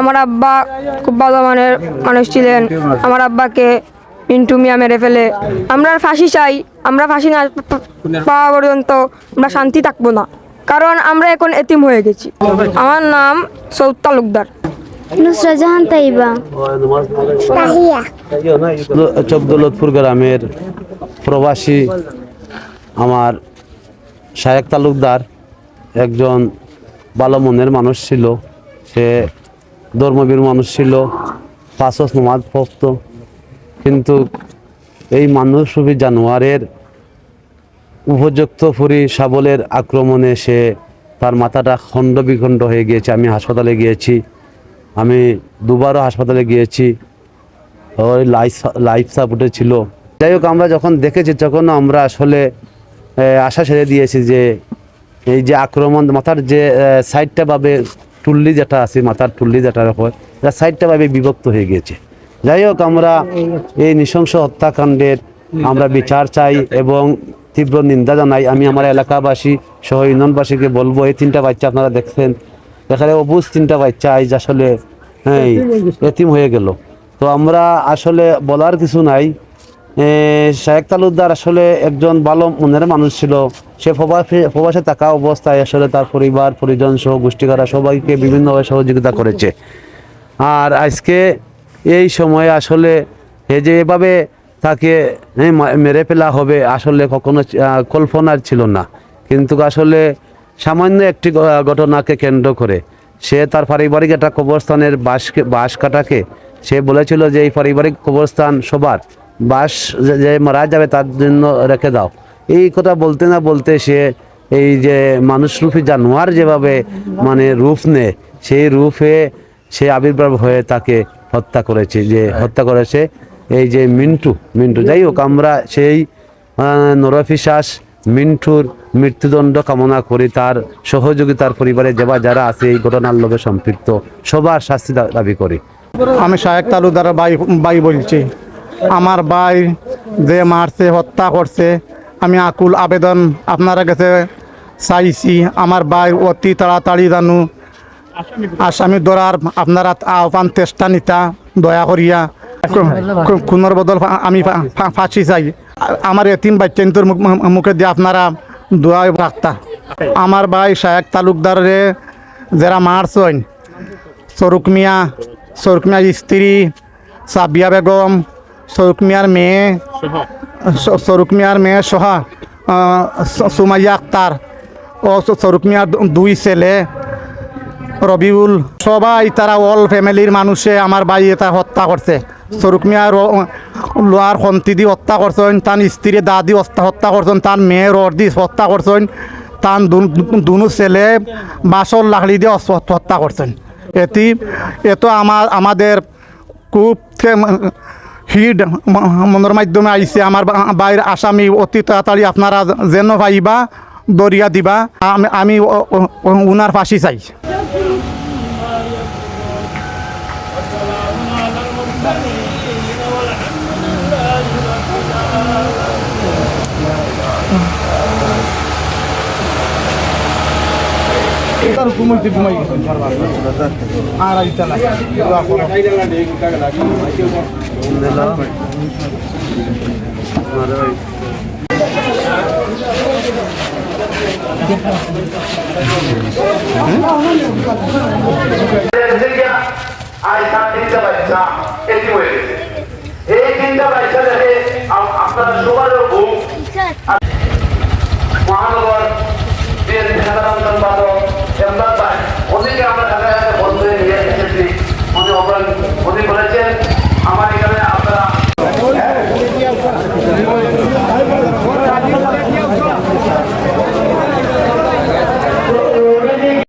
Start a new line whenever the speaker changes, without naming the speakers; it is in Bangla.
আমার আব্বা খুব ভালো মানের মানুষ ছিলেন। আমার আব্বাকে মিন্টু মিয়া মেরে ফেলে। আমরা ফাঁসি চাই। আমরা ফাঁসি না পাওয়া পর্যন্ত আমরা শান্তি থাকব না। কারণ আমরা এখন এতিম হয়ে গেছি। আমার নাম সৌদ তালুকদার।
নুসরা জাহান তাইবা।
চকদৌলতপুর গ্রামের প্রবাসী আমার শায়েক তালুকদার একজন ভালো মনের মানুষ ছিল। সে ধর্মবীর মানুষ ছিল পাঁচস নমাজ পড়ত। কিন্তু এই মানুষরূপী জানোয়ারের উপযুক্ত ফুরি শাবলের আক্রমণে সে তার মাথাটা খণ্ড বিখণ্ড হয়ে গিয়েছে। আমি হাসপাতালে গিয়েছি, আমি দুবারও হাসপাতালে গিয়েছি। ওই লাইফ লাইফ সাপোর্টে ছিল। যাই হোক, আমরা যখন দেখেছি, তখন আমরা আসলে আশা ছেড়ে দিয়েছি যে এই যে আক্রমণ, মাথার যে সাইডটা ভাবে টুল্লি যেটা আছে মাথার টুল্লি যেটার উপর এটা সাইডটা ভাবে বিভক্ত হয়ে গিয়েছে। যাই হোক আমরা এই নৃশংস হত্যাকাণ্ডের আমরা বিচার চাই এবং তীব্র নিন্দা জানাই। আমি আমার এলাকাবাসী সহ ইউনিয়নবাসীকে বলব এই তিনটা বাচ্চা আপনারা দেখছেন। এখানে অবুজ তিনটা বাচ্চা আইজ আসলে হ্যাঁ এতিম হয়ে গেল। তো আমরা আসলে বলার কিছু নাই। এ, শায়েক তালুকদার আসলে একজন ভালো মনের মানুষ ছিল। সে প্রবাসে থাকা অবস্থায় আসলে তার পরিবার, পরিজন সহ গোষ্ঠীকারা সবাইকে বিভিন্নভাবে সহযোগিতা করেছে। আর আজকে এই সময়ে আসলে এ যে এভাবে তাকে মেরে ফেলা হবে আসলে কখনো কল্পনার ছিল না। কিন্তু আসলে সামান্য একটি ঘটনাকে কেন্দ্র করে সে তার পারিবারিক একটা কবরস্থানের বাসকে বাস কাটাকে সে বলেছিল যে এই পারিবারিক কবরস্থান সবার। বাস যে মারা যাবে তার জন্য রেখে দাও। এই কথা বলতে না বলতে সে এই যে মানুষরূপী জানোয়ার যেভাবে মানে রূপ নেয়, সেই রূপে সে আবির্ভাব হয়ে তাকে হত্যা করেছে, যে হত্যা করেছে এই যে মিন্টু মিন্টু। যাই হোক, আমরা সেই নরফিশ্বাস মিন্টুর মৃত্যুদণ্ড কামনা করি, তার সহযোগিতার পরিবারে যারা যারা আছে এই ঘটনার লোকে সম্পৃক্ত, সবার শাস্তি দাবি করি।
আমি শায়েক তালুদার ভাই ভাই বলছি। আমার ভাই যে মারছে, হত্যা করছে আমি আকুল আবেদন আপনারা কাছে চাইছি। আমার ভাই অতি তাড়াতাড়ি জানু, আসামি ধরার আপনারা আহ্বান চেষ্টা নিতা, দয়া করিয়া খুনের বদল আমি ফাঁসি চাই আমার এতিম বাচ্চান্তর মুখে দিয়ে আপনারা দোয়া রাখতা আমার ভাই শায়েক তালুকদারে যারা মারছেন সরুক মিয়া সরুক মিয়ার স্ত্রী সাবিয়া বেগম সরুক মিয়ার মেয়ে সরুক মিয়ার মেয়ে সোহা সুমাইয়া আক্তার ও সরুক মিয়ার দুই ছেলে, রবিউল। সবাই তারা অল ফ্যামিলির মানুষে আমার ভাই এটা হত্যা করছে। সরুক মিয়ার লোয়ার খন্তি দি হত্যা করছেন, তার স্ত্রী দাদি হত্যা করছেন, তার মেয়ের অর্দি হত্যা করছেন, তার দুনু ছেলে বাসর লাকড়ি দিয়ে হত্যা করছেন। এটি এত আমার আমাদের খুব হিড মনের মাধ্যমে আইছে, আমার বাইর আসামি, অতি তাড়াতাড়ি আপনারা যেন পাইবা দরিয়া দিবা, আমি
তার তিনটা বাচ্চা এটি হয়ে গেছে এই তিনটা বাচ্চা দেখে আপনারা সবারও ঘুম মহানগর